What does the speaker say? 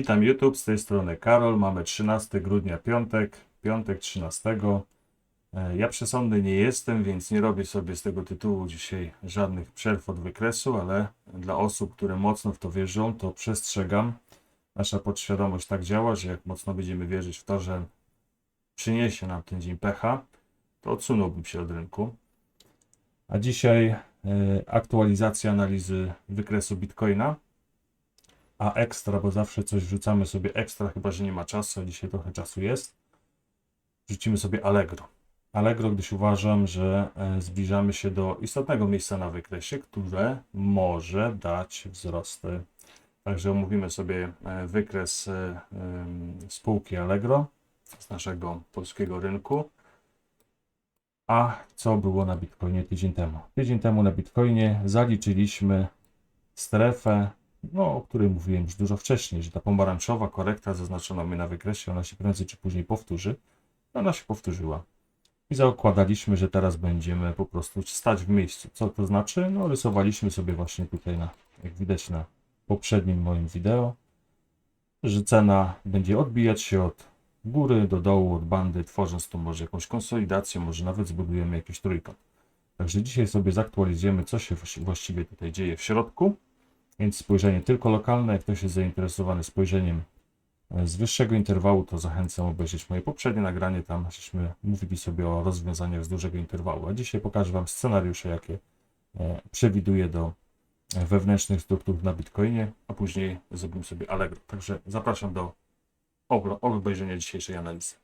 Witam YouTube, z tej strony Karol. Mamy 13 grudnia, piątek, piątek 13. E, Ja przesądny nie jestem, więc nie robię sobie z tego tytułu dzisiaj żadnych przerw od wykresu, ale dla osób, które mocno w to wierzą, to przestrzegam. Nasza podświadomość tak działa, że jak mocno będziemy wierzyć w to, że przyniesie nam ten dzień pecha, to odsunąłbym się od rynku. A dzisiaj e, aktualizacja analizy wykresu Bitcoina. A ekstra, bo zawsze coś wrzucamy sobie ekstra, chyba że nie ma czasu, a dzisiaj trochę czasu jest. Wrzucimy sobie Allegro. Allegro, gdyż uważam, że e, zbliżamy się do istotnego miejsca na wykresie, które może dać wzrosty. Także omówimy sobie e, wykres e, spółki Allegro z naszego polskiego rynku. A co było na Bitcoinie tydzień temu? Tydzień temu na Bitcoinie zaliczyliśmy strefę, no, o której mówiłem już dużo wcześniej, że ta pomarańczowa korekta zaznaczona mnie na wykresie, ona się prędzej czy później powtórzy. Ona się powtórzyła. I zakładaliśmy, że teraz będziemy po prostu stać w miejscu. Co to znaczy? No, rysowaliśmy sobie właśnie tutaj, na, jak widać na poprzednim moim wideo, że cena będzie odbijać się od góry do dołu, od bandy, tworząc tu może jakąś konsolidację, może nawet zbudujemy jakiś trójkąt. Także dzisiaj sobie zaktualizujemy, co się właści- właściwie tutaj dzieje w środku. Więc spojrzenie tylko lokalne. Jak ktoś jest zainteresowany spojrzeniem e, z wyższego interwału, to zachęcam obejrzeć moje poprzednie nagranie. Tam żeśmy mówili sobie o rozwiązaniach z dużego interwału. A dzisiaj pokażę Wam scenariusze, jakie e, przewiduję do e, wewnętrznych struktur na Bitcoinie, a później zrobimy sobie Allegro. Także zapraszam do obejrzenia dzisiejszej analizy.